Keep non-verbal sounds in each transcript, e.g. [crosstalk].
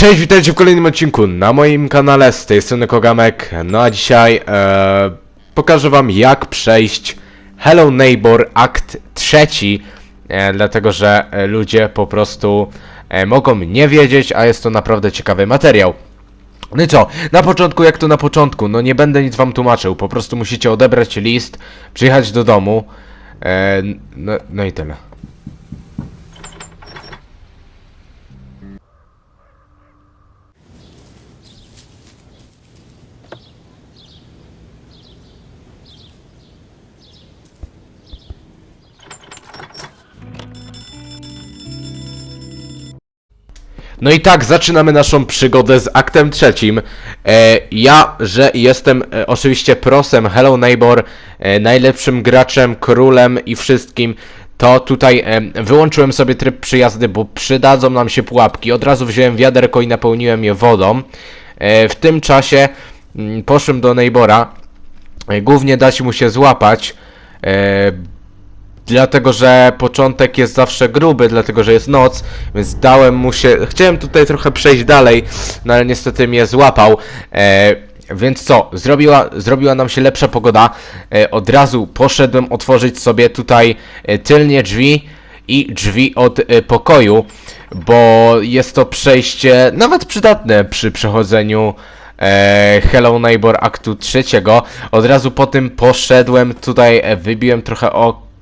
Cześć, witajcie w kolejnym odcinku na moim kanale, z tej strony Kogamek. No a dzisiaj e, pokażę wam jak przejść Hello Neighbor akt trzeci, e, dlatego że ludzie po prostu e, mogą nie wiedzieć, a jest to naprawdę ciekawy materiał. No i co? Na początku, jak to na początku? No nie będę nic wam tłumaczył, po prostu musicie odebrać list, przyjechać do domu, e, no, no i tyle. No i tak, zaczynamy naszą przygodę z aktem trzecim. E, ja, że jestem e, oczywiście prosem Hello Neighbor, e, najlepszym graczem, królem i wszystkim, to tutaj e, wyłączyłem sobie tryb przyjazdy, bo przydadzą nam się pułapki. Od razu wziąłem wiaderko i napełniłem je wodą. E, w tym czasie mm, poszłem do Neighbora. E, głównie dać mu się złapać. E, Dlatego, że początek jest zawsze gruby, dlatego, że jest noc, więc dałem mu się... Chciałem tutaj trochę przejść dalej, no ale niestety mnie złapał. E, więc co? Zrobiła, zrobiła nam się lepsza pogoda. E, od razu poszedłem otworzyć sobie tutaj e, tylnie drzwi i drzwi od e, pokoju, bo jest to przejście nawet przydatne przy przechodzeniu e, Hello Neighbor aktu trzeciego. Od razu po tym poszedłem tutaj, e, wybiłem trochę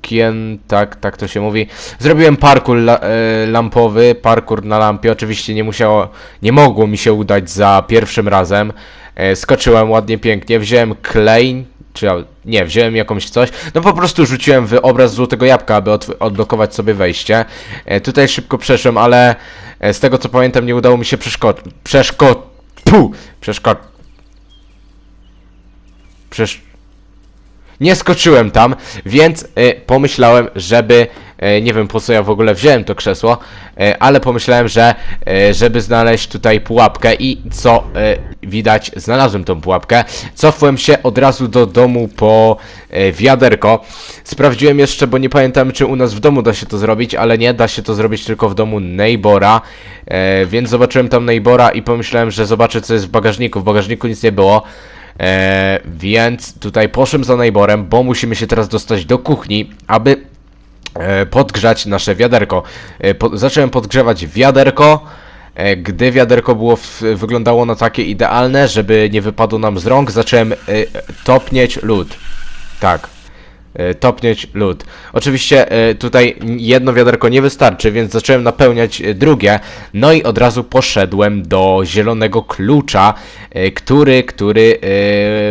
okien, tak, tak to się mówi. Zrobiłem parkour la, e, lampowy, parkour na lampie. Oczywiście nie musiało, nie mogło mi się udać za pierwszym razem. E, skoczyłem ładnie, pięknie, wziąłem klej, czy ja- nie, wziąłem jakąś coś. No po prostu rzuciłem w obraz złotego jabłka, aby otw- odblokować sobie wejście. E, tutaj szybko przeszłem, ale e, z tego co pamiętam nie udało mi się przeszkod... Przeszkod... Puh! Przeszkod... Przesz... Nie skoczyłem tam, więc e, pomyślałem, żeby, e, nie wiem po co ja w ogóle wziąłem to krzesło, e, ale pomyślałem, że e, żeby znaleźć tutaj pułapkę i co e, widać, znalazłem tą pułapkę. Cofłem się od razu do domu po e, wiaderko. Sprawdziłem jeszcze, bo nie pamiętam czy u nas w domu da się to zrobić, ale nie, da się to zrobić tylko w domu Neighbora, e, więc zobaczyłem tam Neighbora i pomyślałem, że zobaczę co jest w bagażniku. W bagażniku nic nie było. E, więc tutaj poszłem za Neighborem, bo musimy się teraz dostać do kuchni, aby e, podgrzać nasze wiaderko. E, po, zacząłem podgrzewać wiaderko, e, gdy wiaderko było w, wyglądało na takie idealne, żeby nie wypadło nam z rąk, zacząłem e, topnieć lód. Tak. E, Topnieć lód. Oczywiście e, tutaj jedno wiaderko nie wystarczy, więc zacząłem napełniać e, drugie. No i od razu poszedłem do zielonego klucza, który, który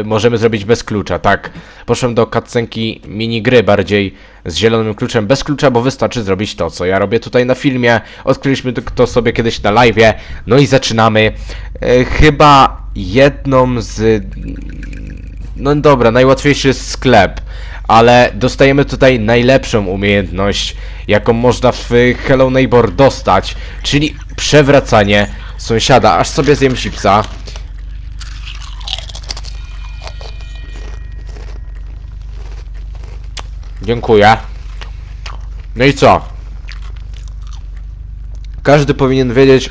możemy zrobić bez klucza. Tak, poszedłem do cutscenki minigry bardziej z zielonym kluczem bez klucza, bo wystarczy zrobić to, co ja robię tutaj na filmie. Odkryliśmy to- sobie kiedyś na live'ie. No i zaczynamy. Chyba jedną z no dobra, najłatwiejszy jest sklep, ale dostajemy tutaj najlepszą umiejętność, jaką można w Hello Neighbor dostać, czyli przewracanie sąsiada. Aż sobie zjem chipsa. Dziękuję. No i co? Każdy powinien wiedzieć,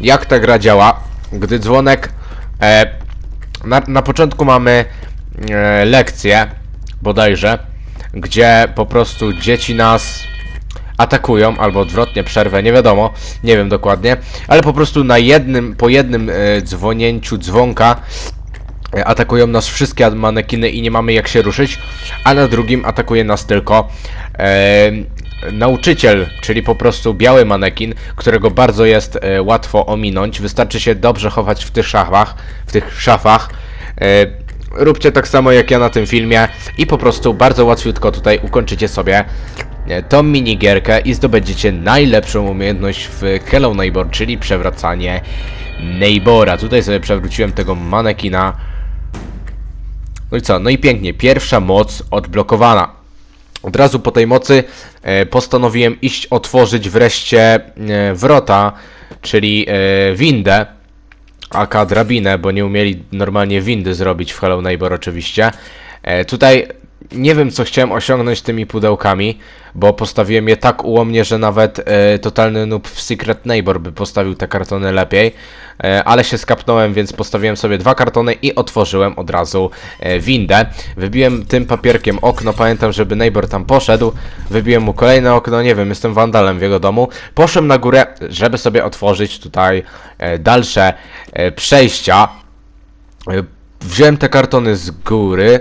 jak ta gra działa, gdy dzwonek e, na, na początku mamy e, lekcję, bodajże, gdzie po prostu dzieci nas atakują, albo odwrotnie, przerwę, nie wiadomo, nie wiem dokładnie, ale po prostu na jednym, po jednym e, dzwonięciu dzwonka e, atakują nas wszystkie manekiny i nie mamy jak się ruszyć, a na drugim atakuje nas tylko e, nauczyciel, czyli po prostu biały manekin, którego bardzo jest e, łatwo ominąć. Wystarczy się dobrze chować w tych szafach, w tych szafach. E, róbcie tak samo jak ja na tym filmie i po prostu bardzo łatwiutko tutaj ukończycie sobie e, tą minigierkę i zdobędziecie najlepszą umiejętność w Hello Neighbor, czyli przewracanie Neighbora. Tutaj sobie przewróciłem tego manekina. No i co? No i pięknie. Pierwsza moc odblokowana. Od razu po tej mocy e, postanowiłem iść otworzyć wreszcie e, wrota, czyli windę, aka drabinę, bo nie umieli normalnie windy zrobić w Hello Neighbor oczywiście. E, tutaj nie wiem, co chciałem osiągnąć tymi pudełkami, bo postawiłem je tak ułomnie, że nawet e, totalny noob w Secret Neighbor by postawił te kartony lepiej, e, ale się skapnąłem, więc postawiłem sobie dwa kartony i otworzyłem od razu e, windę. Wybiłem tym papierkiem okno, pamiętam, żeby Neighbor tam poszedł, wybiłem mu kolejne okno, nie wiem, jestem wandalem w jego domu. Poszłem na górę, żeby sobie otworzyć tutaj e, dalsze e, przejścia. E, Wziąłem te kartony z góry,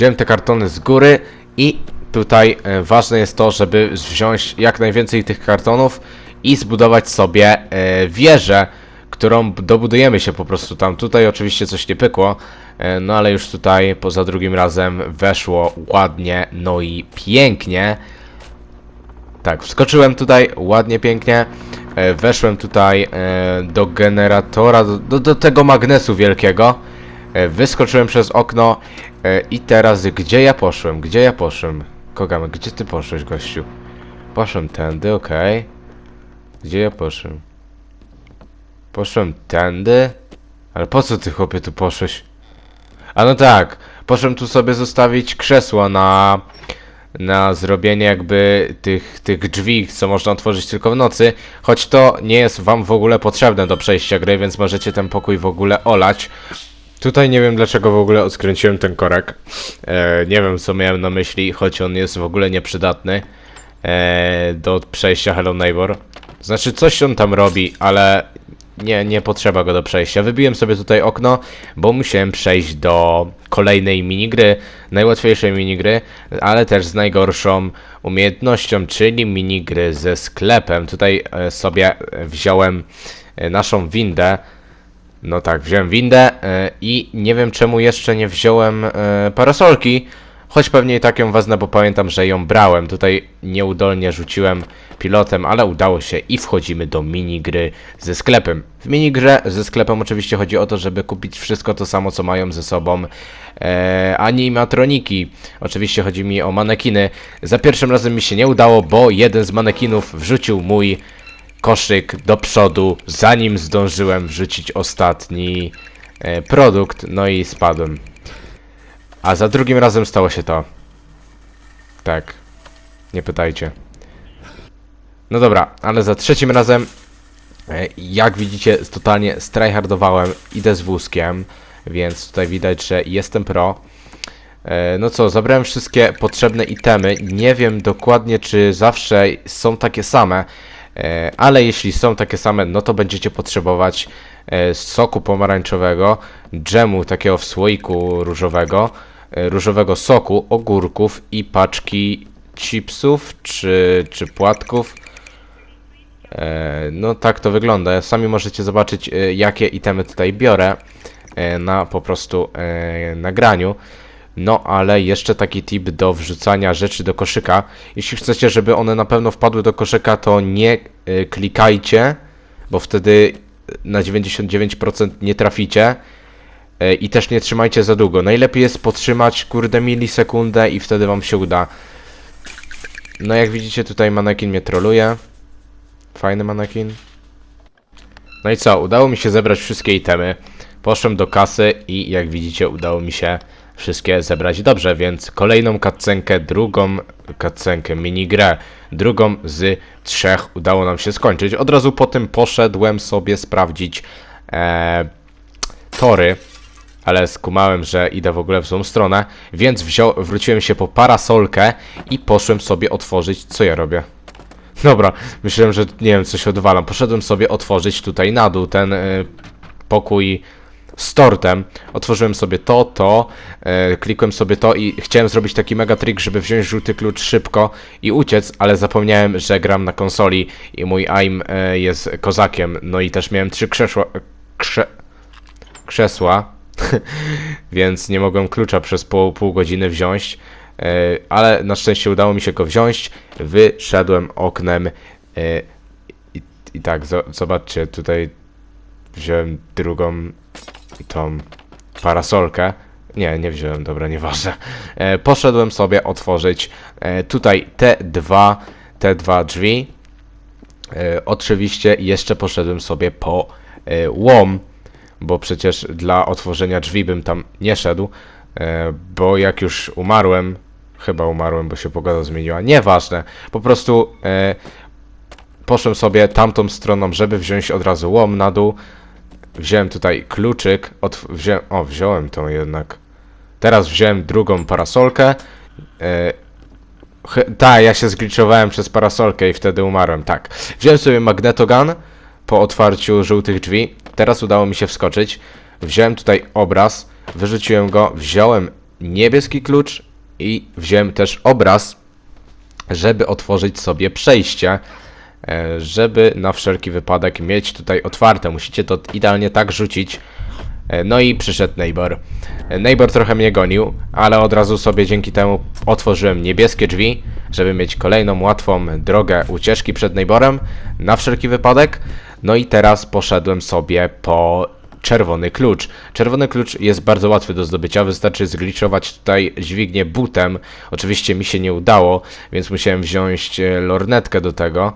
Wziąłem te kartony z góry i tutaj e, ważne jest to, żeby wziąć jak najwięcej tych kartonów i zbudować sobie e, wieżę, którą dobudujemy się po prostu tam. Tutaj oczywiście coś nie pykło, e, no ale już tutaj poza drugim razem weszło ładnie, no i pięknie. Tak, wskoczyłem tutaj ładnie, pięknie. Weszłem tutaj do generatora, do, do tego magnesu wielkiego. E, wyskoczyłem przez okno e, i teraz gdzie ja poszłem? Gdzie ja poszłem? Kogamy, gdzie ty poszłeś, gościu? Poszłem tędy, okej. Gdzie ja poszłem? Poszłem tędy? Ale po co ty, chłopie, tu poszłeś? A no tak, poszłem tu sobie zostawić krzesła na na zrobienie jakby tych, tych drzwi, co można otworzyć tylko w nocy, choć to nie jest wam w ogóle potrzebne do przejścia gry, więc możecie ten pokój w ogóle olać. Tutaj nie wiem dlaczego w ogóle odkręciłem ten korek. E, nie wiem co miałem na myśli, choć on jest w ogóle nieprzydatny e, do przejścia Hello Neighbor. Znaczy coś on tam robi, ale nie, nie potrzeba go do przejścia. Wybiłem sobie tutaj okno, bo musiałem przejść do kolejnej minigry, najłatwiejszej minigry, ale też z najgorszą umiejętnością, czyli minigry ze sklepem. Tutaj e, sobie wziąłem e, naszą windę. No tak, wziąłem windę e, i nie wiem czemu jeszcze nie wziąłem e, parasolki, choć pewnie i tak ją wezmę, bo pamiętam, że ją brałem. Tutaj nieudolnie rzuciłem pilotem, ale udało się i wchodzimy do minigry ze sklepem. W minigrze ze sklepem oczywiście chodzi o to, żeby kupić wszystko to samo, co mają ze sobą e, animatroniki. Oczywiście chodzi mi o manekiny. Za pierwszym razem mi się nie udało, bo jeden z manekinów wrzucił mój koszyk do przodu, zanim zdążyłem wrzucić ostatni e, produkt, no i spadłem. A za drugim razem stało się to. Tak. Nie pytajcie. No dobra, ale za trzecim razem, e, jak widzicie, totalnie strajhardowałem, idę z wózkiem, więc tutaj widać, że jestem pro. E, No co, zabrałem wszystkie potrzebne itemy. Nie wiem dokładnie, czy zawsze są takie same, ale jeśli są takie same, no to będziecie potrzebować e, soku pomarańczowego, dżemu takiego w słoiku różowego, e, różowego soku, ogórków i paczki chipsów czy, czy płatków. E, No tak to wygląda. Sami możecie zobaczyć, e, jakie itemy tutaj biorę e, na po prostu e, nagraniu. No ale jeszcze taki tip do wrzucania rzeczy do koszyka. Jeśli chcecie, żeby one na pewno wpadły do koszyka, to nie e, klikajcie, bo wtedy na 99% nie traficie. E, I też nie trzymajcie za długo. Najlepiej jest potrzymać, kurde, milisekundę i wtedy wam się uda. No jak widzicie tutaj manekin mnie troluje. Fajny manekin. No i co, udało mi się zebrać wszystkie itemy. Poszłem do kasy i jak widzicie udało mi się wszystkie zebrać dobrze, więc kolejną cutscenkę, drugą cutscenkę, minigrę, drugą z trzech udało nam się skończyć. Od razu po tym poszedłem sobie sprawdzić e, tory, ale skumałem, że idę w ogóle w złą stronę, więc wziął, wróciłem się po parasolkę i poszłem sobie otworzyć, co ja robię. Dobra, myślałem, że nie wiem, coś odwalam. Poszedłem sobie otworzyć tutaj na dół ten y, pokój z tortem. Otworzyłem sobie to, to, y, klikłem sobie to i chciałem zrobić taki mega trik, żeby wziąć żółty klucz szybko i uciec, ale zapomniałem, że gram na konsoli i mój aim y, jest kozakiem. No i też miałem trzy krzesła, krze, krzesła, [laughs] więc nie mogłem klucza przez pół, pół godziny wziąć. E, ale na szczęście udało mi się go wziąć. Wyszedłem oknem e, i, i tak, zo- zobaczcie, tutaj wziąłem drugą tą parasolkę. Nie, nie wziąłem, dobra, nieważne. E, poszedłem sobie otworzyć e, tutaj te dwa, te dwa drzwi. E, oczywiście jeszcze poszedłem sobie po e, łom, bo przecież dla otworzenia drzwi bym tam nie szedł. e, bo jak już umarłem, chyba umarłem, bo się pogoda zmieniła, nieważne, po prostu e, poszłem sobie tamtą stroną, żeby wziąć od razu łom na dół, wziąłem tutaj kluczyk, otw- wziąłem, o wziąłem tą jednak, teraz wziąłem drugą parasolkę, Chy- Tak, ja się zgliczowałem przez parasolkę i wtedy umarłem, tak. Wziąłem sobie magnetogun po otwarciu żółtych drzwi. Teraz udało mi się wskoczyć. Wziąłem tutaj obraz, wyrzuciłem go, wziąłem niebieski klucz i wziąłem też obraz, żeby otworzyć sobie przejście, żeby na wszelki wypadek mieć tutaj otwarte. Musicie to idealnie tak rzucić. E, No i przyszedł Neighbor. E, Neighbor trochę mnie gonił, ale od razu sobie dzięki temu otworzyłem niebieskie drzwi, żeby mieć kolejną łatwą drogę ucieczki przed Neighborem, na wszelki wypadek. No i teraz poszedłem sobie po czerwony klucz. Czerwony klucz jest bardzo łatwy do zdobycia, wystarczy zgliczować tutaj dźwignię butem. Oczywiście mi się nie udało, więc musiałem wziąć e, lornetkę do tego.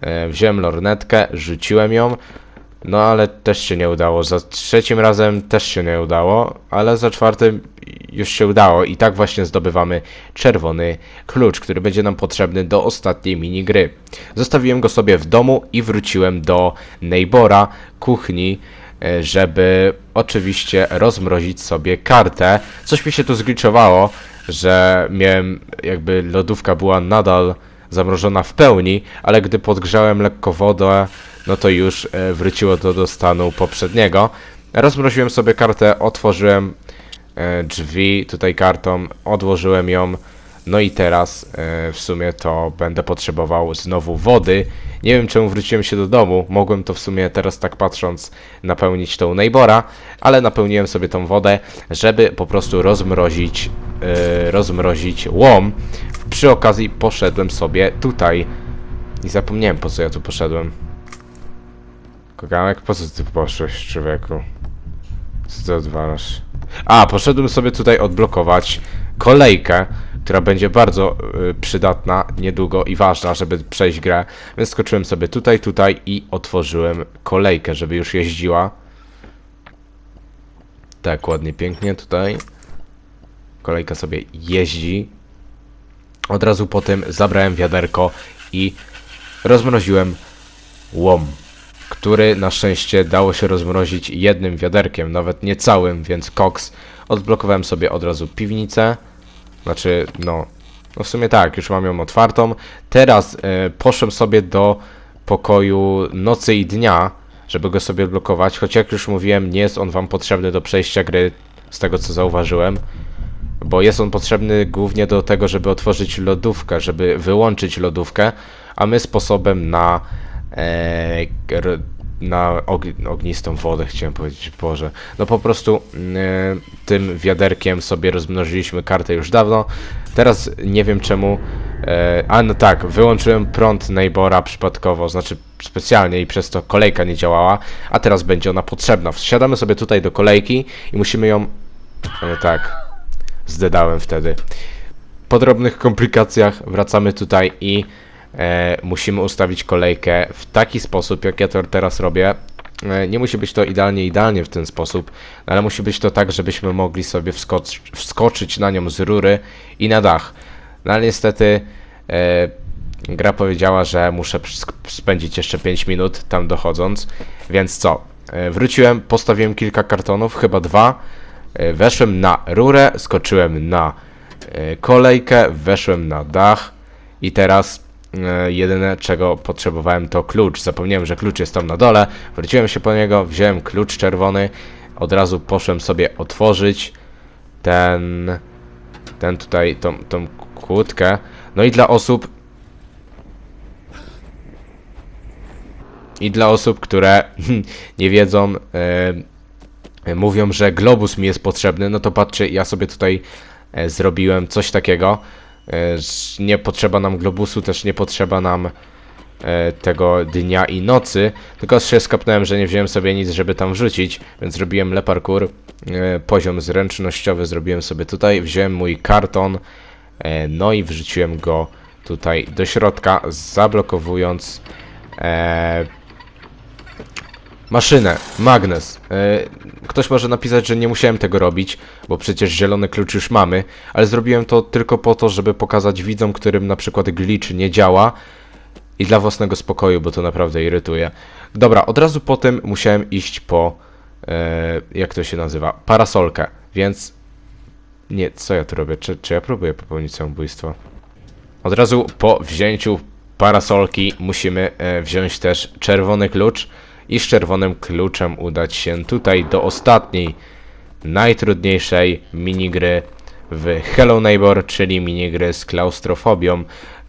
E, Wziąłem lornetkę, rzuciłem ją, no ale też się nie udało. Za trzecim razem też się nie udało, ale za czwartym już się udało i tak właśnie zdobywamy czerwony klucz, który będzie nam potrzebny do ostatniej minigry. Zostawiłem go sobie w domu i wróciłem do Neighbora, kuchni, e, żeby oczywiście rozmrozić sobie kartę. Coś mi się tu zgliczowało, że miałem jakby lodówka była nadal zamrożona w pełni, ale gdy podgrzałem lekko wodę, no to już e, wróciło to do stanu poprzedniego. Rozmroziłem sobie kartę, otworzyłem e, drzwi tutaj kartą, odłożyłem ją. No i teraz e, w sumie to będę potrzebował znowu wody. Nie wiem czemu wróciłem się do domu. Mogłem to w sumie teraz tak patrząc napełnić tą Neighbora, ale napełniłem sobie tą wodę, żeby po prostu rozmrozić, e, rozmrozić łom. Przy okazji poszedłem sobie tutaj i zapomniałem po co ja tu poszedłem. Koganek, po co ty poszłeś, człowieku? Co ty odwalasz? A, poszedłem sobie tutaj odblokować kolejkę, która będzie bardzo y, przydatna niedługo i ważna, żeby przejść grę. Więc skoczyłem sobie tutaj, tutaj i otworzyłem kolejkę, żeby już jeździła. Tak, ładnie, pięknie tutaj. Kolejka sobie jeździ. Od razu po tym zabrałem wiaderko i rozmroziłem łom, który na szczęście dało się rozmrozić jednym wiaderkiem, nawet nie całym, więc koks. Odblokowałem sobie od razu piwnicę. Znaczy, no, no w sumie tak, już mam ją otwartą. Teraz e, poszłem sobie do pokoju nocy i dnia, żeby go sobie odblokować, choć jak już mówiłem, nie jest on wam potrzebny do przejścia gry, z tego co zauważyłem bo jest on potrzebny głównie do tego, żeby otworzyć lodówkę, żeby wyłączyć lodówkę, a my sposobem na e, na og- ognistą wodę chciałem powiedzieć, Boże. No po prostu e, tym wiaderkiem sobie rozmnożyliśmy kartę już dawno. Teraz nie wiem czemu. E, a no tak, wyłączyłem prąd Neighbora przypadkowo, znaczy specjalnie i przez to kolejka nie działała, a teraz będzie ona potrzebna. Wsiadamy sobie tutaj do kolejki i musimy ją. E, tak, zdedałem wtedy. Po drobnych komplikacjach wracamy tutaj i e, musimy ustawić kolejkę w taki sposób, jak ja to teraz robię. E, nie musi być to idealnie, idealnie w ten sposób, ale musi być to tak, żebyśmy mogli sobie wskocz, wskoczyć na nią z rury i na dach. No ale niestety e, gra powiedziała, że muszę spędzić jeszcze 5 minut tam dochodząc, więc co? E, wróciłem, postawiłem kilka kartonów, chyba dwa. E, Weszłem na rurę, skoczyłem na e, kolejkę, weszłem na dach i teraz jedyne czego potrzebowałem to klucz. Zapomniałem, że klucz jest tam na dole. Wróciłem się po niego, wziąłem klucz czerwony, od razu poszłem sobie otworzyć ten ten tutaj, tą, tą kłódkę. No i dla osób i dla osób, które [laughs] nie wiedzą, e, mówią, że globus mi jest potrzebny, no to patrzcie, ja sobie tutaj e, zrobiłem coś takiego. E, nie potrzeba nam globusu, też nie potrzeba nam e, tego dnia i nocy, tylko się skapnąłem, że nie wziąłem sobie nic, żeby tam wrzucić, więc zrobiłem le parkour, e, poziom zręcznościowy zrobiłem sobie tutaj, wziąłem mój karton, no i wrzuciłem go tutaj do środka, zablokowując Maszynę, magnes. E, Ktoś może napisać, że nie musiałem tego robić, bo przecież zielony klucz już mamy, ale zrobiłem to tylko po to, żeby pokazać widzom, którym na przykład glitch nie działa i dla własnego spokoju, bo to naprawdę irytuje. Dobra, od razu po tym musiałem iść po, e, jak to się nazywa, parasolkę, więc nie, co ja tu robię? Czy, czy ja próbuję popełnić samobójstwo? Od razu po wzięciu parasolki musimy e, wziąć też czerwony klucz i z czerwonym kluczem udać się tutaj do ostatniej, najtrudniejszej minigry w Hello Neighbor, czyli minigry z klaustrofobią.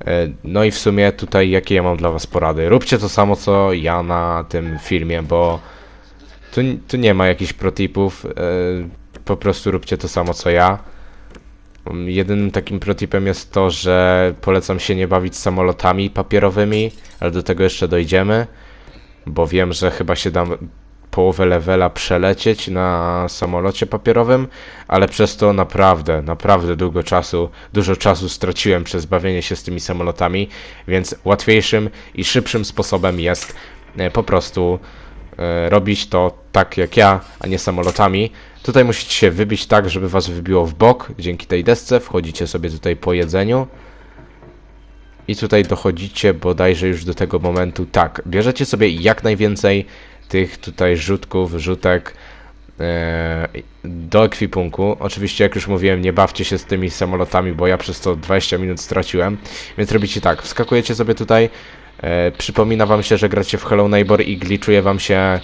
E, No i w sumie tutaj jakie ja mam dla was porady? Róbcie to samo co ja na tym filmie, bo tu, tu nie ma jakichś protipów, e, po prostu róbcie to samo co ja. Mm, Jedynym takim protipem jest to, że polecam się nie bawić samolotami papierowymi, ale do tego jeszcze dojdziemy, bo wiem, że chyba się dam połowę levela przelecieć na samolocie papierowym, ale przez to naprawdę, naprawdę długo czasu, dużo czasu straciłem przez bawienie się z tymi samolotami, więc łatwiejszym i szybszym sposobem jest e, po prostu e, robić to tak jak ja, a nie samolotami. Tutaj musicie się wybić tak, żeby was wybiło w bok, dzięki tej desce, wchodzicie sobie tutaj po jedzeniu. I tutaj dochodzicie bodajże już do tego momentu, tak, bierzecie sobie jak najwięcej tych tutaj rzutków, rzutek e, do ekwipunku. Oczywiście, jak już mówiłem, nie bawcie się z tymi samolotami, bo ja przez to 20 minut straciłem. Więc robicie tak, wskakujecie sobie tutaj, e, przypomina wam się, że gracie w Hello Neighbor i glitchuje wam się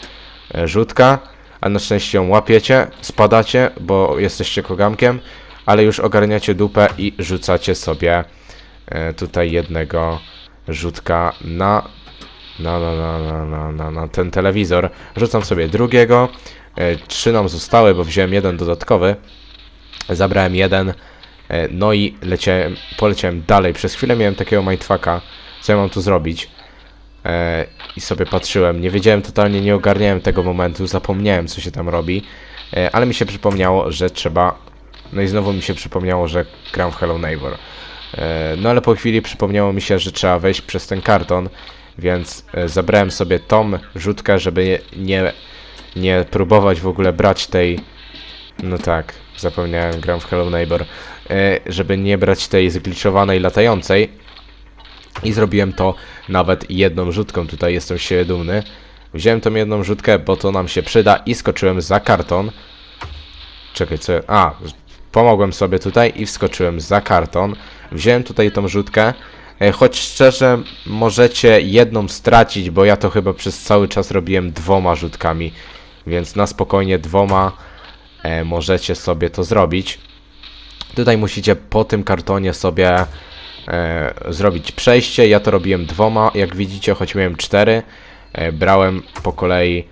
e, rzutka, a na szczęście ją łapiecie, spadacie, bo jesteście kogamkiem, ale już ogarniacie dupę i rzucacie sobie tutaj jednego rzutka na na, na, na, na, na, na, na ten telewizor. Rzucam sobie drugiego. E, trzy nam zostały, bo wziąłem jeden dodatkowy. Zabrałem jeden. E, no i leciałem, poleciałem dalej. Przez chwilę miałem takiego mindfucka, co ja mam tu zrobić. E, I sobie patrzyłem. Nie wiedziałem totalnie, nie ogarniałem tego momentu. Zapomniałem, co się tam robi. E, ale mi się przypomniało, że trzeba... No i znowu mi się przypomniało, że gram w Hello Neighbor. E, No ale po chwili przypomniało mi się, że trzeba wejść przez ten karton, więc e, zabrałem sobie tą rzutkę, żeby nie, nie próbować w ogóle brać tej... No tak, zapomniałem, gram w Hello Neighbor. E, Żeby nie brać tej zgliczowanej latającej. I zrobiłem to nawet jedną rzutką, tutaj jestem siebie dumny. Wziąłem tą jedną rzutkę, bo to nam się przyda i skoczyłem za karton. Czekaj, co... A, pomogłem sobie tutaj i wskoczyłem za karton. Wziąłem tutaj tą rzutkę. E, Choć szczerze, możecie jedną stracić, bo ja to chyba przez cały czas robiłem dwoma rzutkami. Więc na spokojnie dwoma e, możecie sobie to zrobić. Tutaj musicie po tym kartonie sobie e, zrobić przejście. Ja to robiłem dwoma, jak widzicie, choć miałem cztery. Brałem po kolei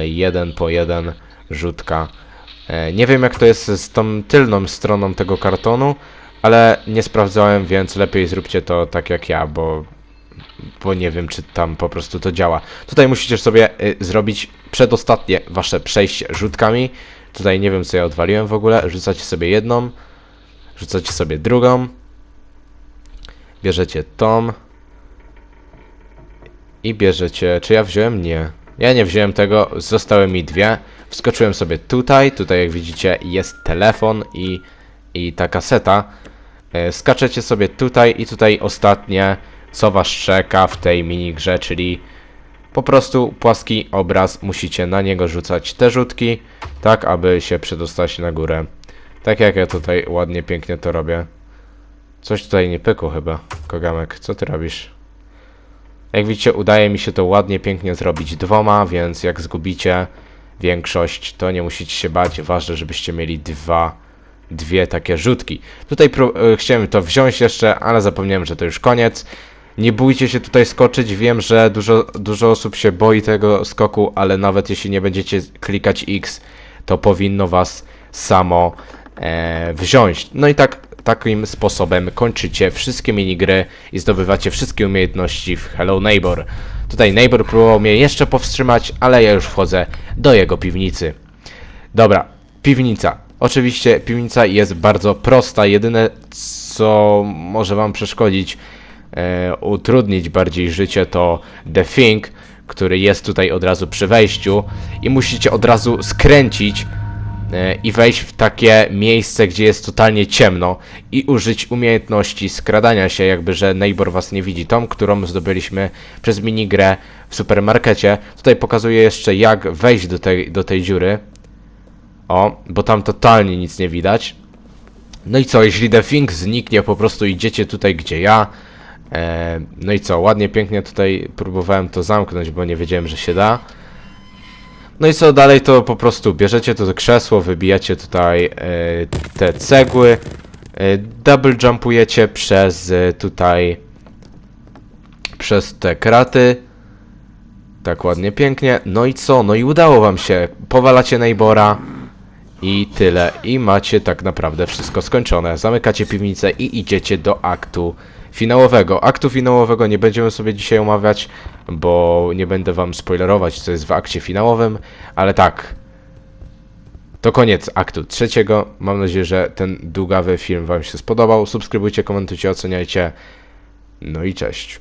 jeden po jeden rzutka. Nie wiem jak to jest z tą tylną stroną tego kartonu, ale nie sprawdzałem, więc lepiej zróbcie to tak jak ja, bo, bo nie wiem czy tam po prostu to działa. Tutaj musicie sobie y, zrobić przedostatnie wasze przejście rzutkami. Tutaj nie wiem co ja odwaliłem w ogóle. Rzucacie sobie jedną, rzucacie sobie drugą, bierzecie tą i bierzecie... Czy ja wziąłem? Nie. Ja nie wziąłem tego, zostały mi dwie. Wskoczyłem sobie tutaj, tutaj jak widzicie jest telefon i, i ta kaseta. E, Skaczecie sobie tutaj i tutaj ostatnie, co was czeka w tej minigrze, czyli po prostu płaski obraz, musicie na niego rzucać te rzutki, tak aby się przedostać na górę. Tak jak ja tutaj ładnie, pięknie to robię. Coś tutaj nie pykło chyba, Kogamek, co ty robisz? Jak widzicie, udaje mi się to ładnie, pięknie zrobić dwoma, więc jak zgubicie większość, to nie musicie się bać. Ważne, żebyście mieli dwa, dwie takie rzutki. Tutaj e, chciałem to wziąć jeszcze, ale zapomniałem, że to już koniec. Nie bójcie się tutaj skoczyć. Wiem, że dużo, dużo osób się boi tego skoku, ale nawet jeśli nie będziecie klikać X, to powinno was samo e, wziąć. No i tak takim sposobem kończycie wszystkie minigry i zdobywacie wszystkie umiejętności w Hello Neighbor. Tutaj Neighbor próbował mnie jeszcze powstrzymać, ale ja już wchodzę do jego piwnicy. Dobra, piwnica. Oczywiście piwnica jest bardzo prosta. Jedyne co może wam przeszkodzić, e, utrudnić bardziej życie to The Thing, który jest tutaj od razu przy wejściu i musicie od razu skręcić e, i wejść w takie miejsce, gdzie jest totalnie ciemno i użyć umiejętności skradania się, jakby że neighbor was nie widzi. Tą, którą zdobyliśmy przez minigrę w supermarkecie. Tutaj pokazuję jeszcze jak wejść do tej, do tej dziury. O, bo tam totalnie nic nie widać. No i co, jeśli The Thing zniknie, po prostu idziecie tutaj, gdzie ja. E, no i co, ładnie, pięknie tutaj próbowałem to zamknąć, bo nie wiedziałem, że się da. No i co dalej, to po prostu bierzecie to krzesło, wybijacie tutaj e, te cegły, e, double jumpujecie przez e, tutaj przez te kraty. Tak ładnie, pięknie. No i co? No i udało wam się. Powalacie Neybora i tyle. I macie tak naprawdę wszystko skończone. Zamykacie piwnicę i idziecie do aktu finałowego. Aktu finałowego nie będziemy sobie dzisiaj omawiać, bo nie będę wam spoilerować, co jest w akcie finałowym, ale tak. To koniec aktu trzeciego. Mam nadzieję, że ten długawy film wam się spodobał. Subskrybujcie, komentujcie, oceniajcie. No i cześć.